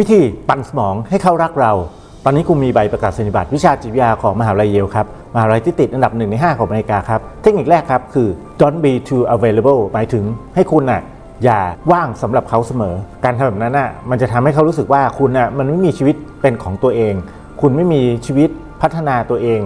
วิธีปั่นสมองให้เขารักเรา ตอนนี้คุณมีใบประกาศนียบัตรวิชาจิตวิทยาของมหาวิทยาลัยเยลครับ มหาวิทยาลัยที่ติดอันดับหนึ่งใน 5 ของอเมริกาครับ เทคนิคแรกครับคือ don't be too available หมายถึงให้คุณน่ะอย่าว่างสำหรับเขาเสมอ การทำแบบนั้นน่ะมันจะทำให้เขารู้สึกว่าคุณน่ะมันไม่มีชีวิตเป็นของตัวเอง คุณไม่มีชีวิตพัฒนาตัวเอง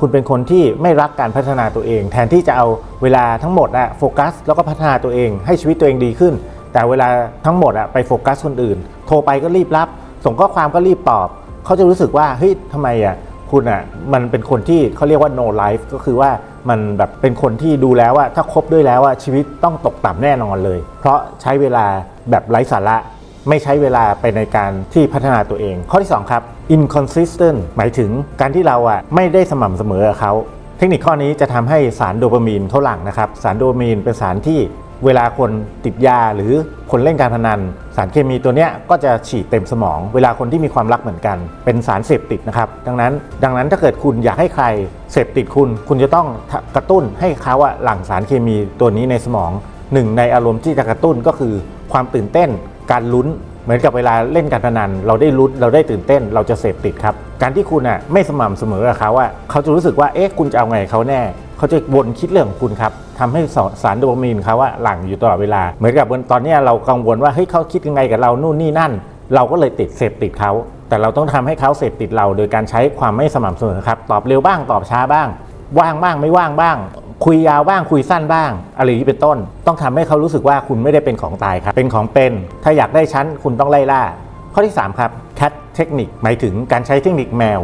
คุณเป็นคนที่ไม่รักการพัฒนาตัวเอง แทนที่จะเอาเวลาทั้งหมดอะโฟกัส แล้วก็พัฒนาตัวเอง ให้ชีวิตตัวเองดีขึ้น แต่เวลาทั้งหมดอะไปโฟกัสคนอื่น โทรไปก็รีบรับ ส่งข้อความก็รีบตอบ เขาจะรู้สึกว่าเฮ้ยทำไมอะคุณอะมันเป็นคนที่เขาเรียกว่า no life ก็คือว่ามันแบบเป็นคนที่ดูแล้วว่าถ้าคบด้วยแล้วว่าชีวิตต้องตกต่ำแน่นอนเลย เพราะใช้เวลาแบบไร้สาระไม่ใช้เวลาไปในการที่พัฒนาตัวเอง ข้อที่ 2 ครับ inconsistent หมายถึงการที่เราอะไม่ได้สม่ำเสมอเขา เทคนิคข้อนี้จะทำให้สารโดปามีนเขาหลั่งนะครับ สารโดปามีนเป็นสารที่ เวลาคนติดยาหรือคนเล่นการพนัน สารเคมีตัวเนี้ยก็จะฉีดเต็มสมอง เวลาคนที่มีความรักเหมือนกัน เป็นสารเสพติดนะครับ ดังนั้น ดังนั้นถ้าเกิดคุณอยากให้ใครเสพติดคุณ คุณจะต้องกระตุ้นให้เขาว่าหลั่งสารเคมีตัวนี้ในสมองหนึ่งในอารมณ์ที่จะกระตุ้นก็คือ ความตื่นเต้น การลุ้น เหมือนกับเวลาเล่นการพนัน เราได้ลุ้นเราได้ตื่นเต้น เราจะเสพติดครับ การที่คุณอะไม่สม่ำเสมอกับเขาอะเขาจะรู้สึกว่าเอ๊ะคุณจะเอาไงเขาแน่ เขาจะวนคิดเรื่องของคุณครับทำให้สสารโดปามีนเขาอะหลั่งอยู่ตลอดเวลา เหมือนกับตอนนี้เรากังวลว่าเฮ้ยเขาคิดยังไงกับเรานู่นนี่นั่น เราก็เลยติดเสพติดเขาแต่เราต้องทำให้เขาเสพติดเรา โดยการใช้ความไม่สม่ำเสมอครับตอบเร็วบ้างตอบช้าบ้าง ว่างบ้างไม่ว่างบ้าง คุยยาวบ้างคุยสั้นบ้างอะไรอย่างนี้เป็นต้น ต้องทำให้เขารู้สึกว่าคุณไม่ได้เป็นของตายครับ เป็นของเป็น ถ้าอยากได้ชั้นคุณต้องไล่ล่า ข้อที่ 3 ครับ cat เทคนิคหมายถึงการใช้เทคนิคแมว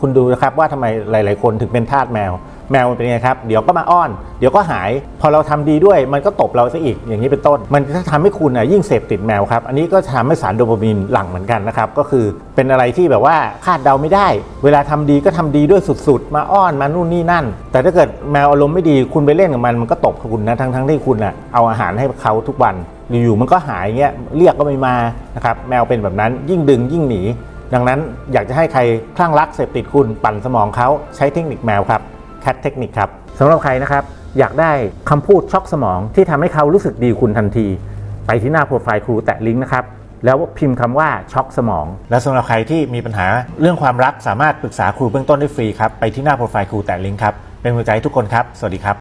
คุณดูนะครับว่าทำไมหลาย ๆ คนถึงเป็นทาสแมว แมวมันเป็นยังไงครับเดี๋ยวก็มาอ้อน เดี๋ยวก็หาย พอเราทำดีด้วยมันก็ตบเราซะอีกอย่างนี้เป็นต้น มันจะทำให้คุณน่ะยิ่งเสพติดแมวครับ อันนี้ก็ทำให้สารโดปามีนหลั่งเหมือนกันนะครับก็คือเป็นอะไรที่แบบว่าคาดเดาไม่ได้ เวลาทำดีก็ทำดีด้วยสุดๆ มาอ้อนมานู่นนี่นั่น แต่ถ้าเกิดแมวอารมณ์ไม่ดีคุณไปเล่นกับมันมันก็ตบคุณนะทั้งๆที่คุณน่ะเอาอาหารให้เขาทุกวันอยู่ๆมันก็หายเงี้ยเรียกก็ไม่มานะครับแมวเป็นแบบนั้นยิ่งดึงยิ่งหนีดังนั้นอยากจะให้ใครคลั่งรักเสพติดคุณปั่นสมองเขาใช้เทคนิคแมวครับ cat เทคนิคครับสำหรับใครนะครับ อยากได้คำพูดช็อกสมองที่ทำให้เขารู้สึกดีคุณทันที ไปที่หน้าโปรไฟล์ครูแตะลิงก์นะครับแล้วพิมพ์คำว่าช็อกสมอง และสำหรับใครที่มีปัญหาเรื่องความรักสามารถปรึกษาครูเบื้องต้นได้ฟรีครับไปที่หน้าโปรไฟล์ครูแตะลิงก์ครับเป็นกำลังใจให้ทุกคนครับ สวัสดีครับ